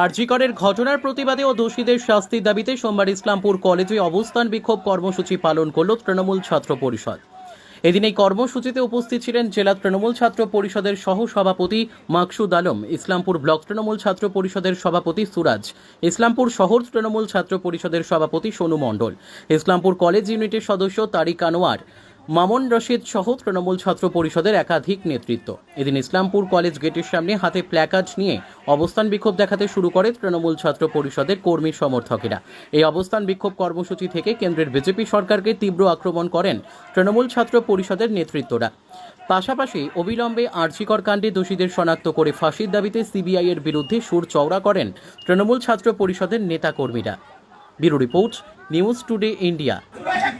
আরজিকরের ঘটনার প্রতিবাদে ও দোষীদের শাস্তির দাবিতে সোমবার ইসলামপুর কলেজে অবস্থান বিক্ষোভ কর্মসূচি পালন করল তৃণমূল ছাত্র পরিষদ। এদিন এই কর্মসূচিতে উপস্থিত ছিলেন জেলা তৃণমূল ছাত্র পরিষদের সহ সভাপতি মাকসুদ আলম, ইসলামপুর ব্লক তৃণমূল ছাত্র পরিষদের সভাপতি সুরাজ, ইসলামপুর শহর তৃণমূল ছাত্র পরিষদের সভাপতি সোনু মণ্ডল, ইসলামপুর কলেজ ইউনিটের সদস্য তারিক আনোয়ার মামুন রশিদ সহ তৃণমূল ছাত্র পরিষদের একাধিক নেতৃত্ব। এদিন ইসলামপুর কলেজ গেটের সামনে হাতে প্ল্যাকার্ড নিয়ে অবস্থান বিক্ষোভ দেখাতে শুরু করে তৃণমূল ছাত্র পরিষদের কর্মী সমর্থকেরা। এই অবস্থান বিক্ষোভ কর্মসূচি থেকে কেন্দ্রের বিজেপি সরকারকে তীব্র আক্রমণ করেন তৃণমূল ছাত্র পরিষদের নেতৃত্বরা। পাশাপাশি অবিলম্বে আর্জিকর কাণ্ডে দোষীদের শনাক্ত করে ফাঁসির দাবিতে সিবিআই এর বিরুদ্ধে সুর চওড়া করেন তৃণমূল ছাত্র পরিষদের নেতাকর্মীরা। Bureau report, news today, India.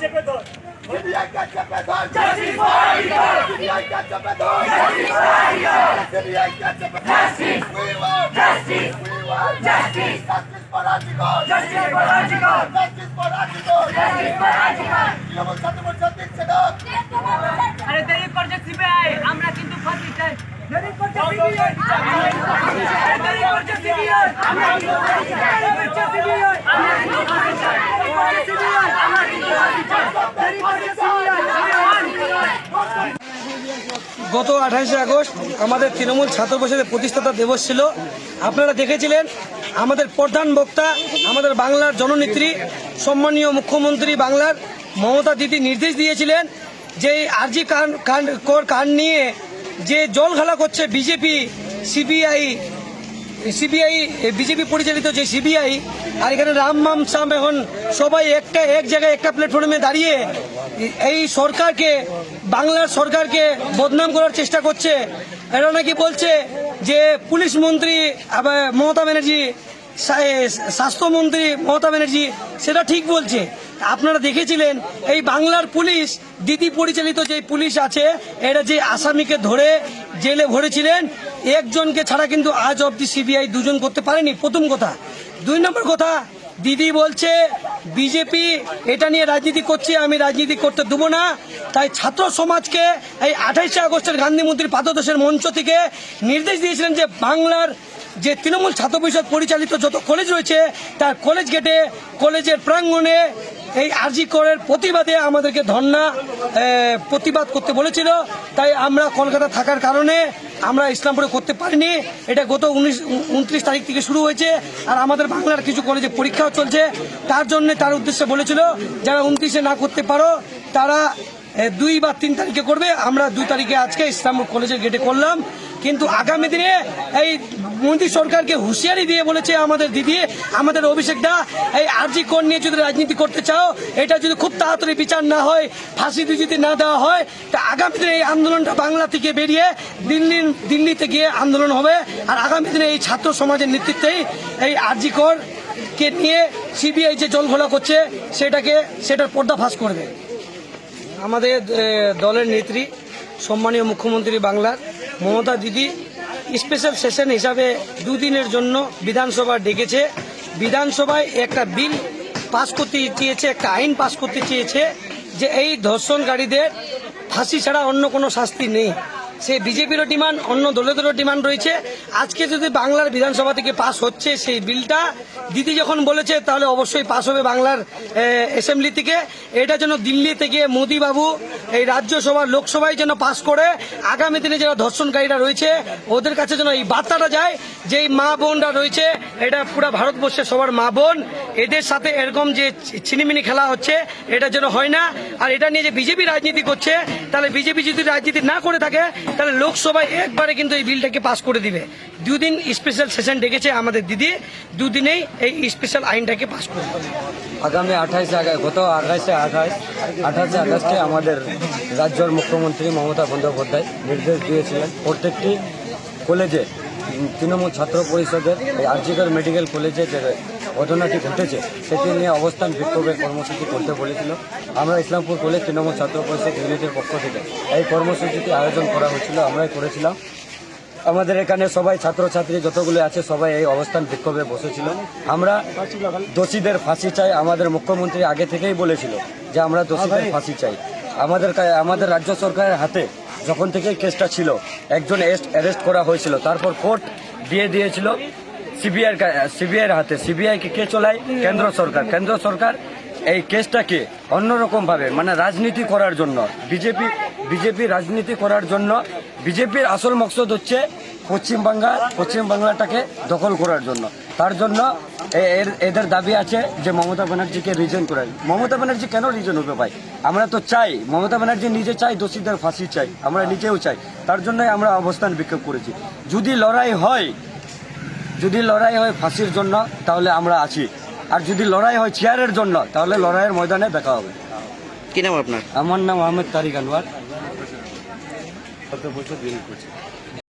চেপে ধর! Justice for Article! সিবিআই কে চেপে ধর! Justice for Article! সিবিআই কে চেপে ধর! তৃণমূল ছাত্র পরিষদ দিচ্ছে না! আরে দেরি করছে সিবিআই আমরা কিন্তু ফাঁসি চাই দেরি করছে সিবিআই দেরি করছে সিবিআই আমরা কিন্তু ফাঁসি চাই দেরি করছে সিবিআই আমরা কিন্তু ফাঁসি চাই দেরি করছে সিবিআই আমরা কিন্তু ফাঁসি চাই দেরি করছে সিবিআই গত আঠাশে আগস্ট আমাদের তৃণমূল ছাত্র পরিষদের প্রতিষ্ঠাতা দিবস ছিল। আপনারা দেখেছিলেন, আমাদের প্রধান বক্তা, আমাদের বাংলার জননেত্রী, সম্মানীয় মুখ্যমন্ত্রী বাংলার মমতা দিদি নির্দেশ দিয়েছিলেন যে আরজি কান কান, কর কান নিয়ে যে জল খেলা করছে বিজেপি, সিবিআই সিবিআই, বিজেপি পরিচালিত যে সিবিআই, আর এখানে রাম মাম সাম, এখন সবাই একটা, এক জায়গায় একটা প্ল্যাটফর্মে দাঁড়িয়ে এই সরকারকে বাংলার সরকারকে বদনাম করার চেষ্টা করছে। এরা নাকি বলছে যে পুলিশ মন্ত্রী মমতা ব্যানার্জি স্বাস্থ্যমন্ত্রী মমতা ব্যানার্জি, সেটা ঠিক বলছে। আপনারা দেখেছিলেন, এই বাংলার পুলিশ, দিদি পরিচালিত যে পুলিশ আছে, এরা যে আসামিকে ধরে জেলে ভরেছিলেন, একজনকে ছাড়া কিন্তু আজ অবধি সিবিআই দুজন করতে পারেনি। প্রথম কথা। দুই নম্বর কথা দিদি বলছে, বিজেপি এটা নিয়ে রাজনীতি করছে, আমি রাজনীতি করতে দেবো না। তাই ছাত্র সমাজকে এই আঠাইশে আগস্টের গান্ধী মন্ত্রীর পাদদেশের মঞ্চ থেকে নির্দেশ দিয়েছিলেন যে বাংলার যে তৃণমূল ছাত্র পরিষদ পরিচালিত যত কলেজ রয়েছে, তার কলেজ গেটে কলেজের প্রাঙ্গণে এই আরজি করের প্রতিবাদে আমাদেরকে ধর্না প্রতিবাদ করতে বলেছিল। তাই আমরা কলকাতা থাকার কারণে আমরা ইসলামপুরে করতে পারিনি। এটা গত উনিশ, উনত্রিশ তারিখ থেকে শুরু হয়েছে আর আমাদের বাংলার কিছু কলেজে পরীক্ষাও চলছে। তার জন্য তার উদ্দেশ্যে বলেছিল, যারা উনত্রিশে না করতে পারো, তারা দুই বা তিন তারিখে করবে। আমরা দুই তারিখে আজকে ইসলামপুর কলেজের গেটে করলাম। কিন্তু আগামী দিনে এই মোদী সরকারকে হুঁশিয়ারি দিয়ে বলেছে আমাদের দিদি, আমাদের অভিষেক দা, এই আরজি কোন নিয়ে যদি রাজনীতি করতে চাও, এটা যদি খুব তাড়াতাড়ি বিচার না হয় ফাঁসি যদি না দেওয়া হয়, তা আগামী দিনে এই আন্দোলনটা বাংলা থেকে বেরিয়ে দিল্লি দিল্লিতে গিয়ে আন্দোলন হবে। আর আগামী দিনে এই ছাত্র সমাজের নেতৃত্বেই এই আরজি কর কে নিয়ে সিবিআই যে জল ঘোলা করছে, সেটাকে, সেটার পর্দাফাশ করবে। আমাদের দলের নেত্রী, সম্মানীয় মুখ্যমন্ত্রী বাংলার মমতা দিদি স্পেশাল সেশন হিসাবে দুদিনের জন্য বিধানসভা ডেকেছে। বিধানসভায় একটা বিল পাশ করতে চেয়েছে, একটা আইন পাশ করতে চেয়েছে যে এই ধর্ষণকারীদের ফাঁসি ছাড়া অন্য কোনো শাস্তি নেই। সে বিজেপিরও ডিমান্ড, অন্য দলেদেরও ডিমান্ড রয়েছে। আজকে যদি বাংলার বিধানসভা থেকে পাস হচ্ছে সেই বিলটা, দিদি যখন বলেছে তাহলে অবশ্যই পাস হবে বাংলার অ্যাসেম্বলি থেকে। এটা যেন দিল্লি থেকে মোদীবাবু, এই রাজ্যসভা লোকসভায় যেন পাস করে, আগামী দিনে যারা ধর্ষণকারীরা রয়েছে, ওদের কাছে যেন এই বার্তাটা যায় যে মা বোনরা রয়েছে, এটা পুরো ভারতবর্ষের সবার মা বোন। এদের সাথে এরকম যে ছিনিমিনি খেলা হচ্ছে, এটা যেন হয় না। আর এটা নিয়ে যে বিজেপি রাজনীতি করছে, তাহলে বিজেপি যদি রাজনীতি না করে থাকে, তাহলে লোকসভায় একবারে কিন্তু এই বিলটাকে পাস করে দিবে। দুদিন স্পেশাল সেশন ডেকেছে আমাদের দিদি, দুদিনেই এই স্পেশাল আইনটাকে পাস করবে আগামী আঠাইশে আগস্ট গত আঠাইশে আঠাইশ আঠাশে আগস্টে আমাদের রাজ্যের মুখ্যমন্ত্রী মমতা বন্দ্যোপাধ্যায় নির্দেশ দিয়েছিলেন প্রত্যেকটি কলেজে তৃণমূল ছাত্র পরিষদের এই আরজিকর মেডিকেল কলেজে যে ঘটনাটি ঘটেছে, সেটি নিয়ে অবস্থান বিক্ষোভের কর্মসূচি করতে বলেছিল। আমরা ইসলামপুর কলেজ তৃণমূল ছাত্র পরিষদ ইউনিটের পক্ষ থেকে এই কর্মসূচিটি আয়োজন করা হয়েছিল, আমরাই করেছিলাম। আমাদের এখানে সবাই ছাত্রছাত্রী যতগুলো আছে, সবাই এই অবস্থান বিক্ষোভে বসেছিল। আমরা দোষীদের ফাঁসি চাই, আমাদের মুখ্যমন্ত্রী আগে থেকেই বলেছিল যে আমরা দোষীদের ফাঁসি চাই। আমাদের আমাদের রাজ্য সরকারের হাতে যখন থেকে কেসটা ছিল, একজন অ্যারেস্ট করা হয়েছিল। তারপর কোর্ট দিয়ে দিয়েছিল সিবিআই সিবিআইয়ের হাতে। সিবিআইকে কে চলায়? কেন্দ্র সরকার। কেন্দ্র সরকার এই কেসটাকে অন্যরকমভাবে মানে রাজনীতি করার জন্য, বিজেপি বিজেপি রাজনীতি করার জন্য, বিজেপির আসল মকসদ হচ্ছে পশ্চিম বাংলা পশ্চিম বাংলাটাকে দখল করার জন্য। তার জন্য এ- এর- এদের দাবি আছে যে মমতা ব্যানার্জিকে রিজন করেন মমতা ব্যানার্জি কেন রিজন হবে ভাই? আমরা তো চাই মমতা ব্যানার্জি নিজে চাই দোষীদের ফাঁসি চাই আমরা নিজেও চাই। তার জন্যই আমরা অবস্থান বিক্ষোভ করেছি। যদি লড়াই হয় যদি লড়াই হয় ফাঁসির জন্য তাহলে আমরা আছি। আর যদি লড়াই হয় চেয়ারের জন্য তাহলে লড়াইয়ের ময়দানে দেখা হবে। কি নাম আপনার? আমার নাম আহমেদ তারিক আনোয়ার।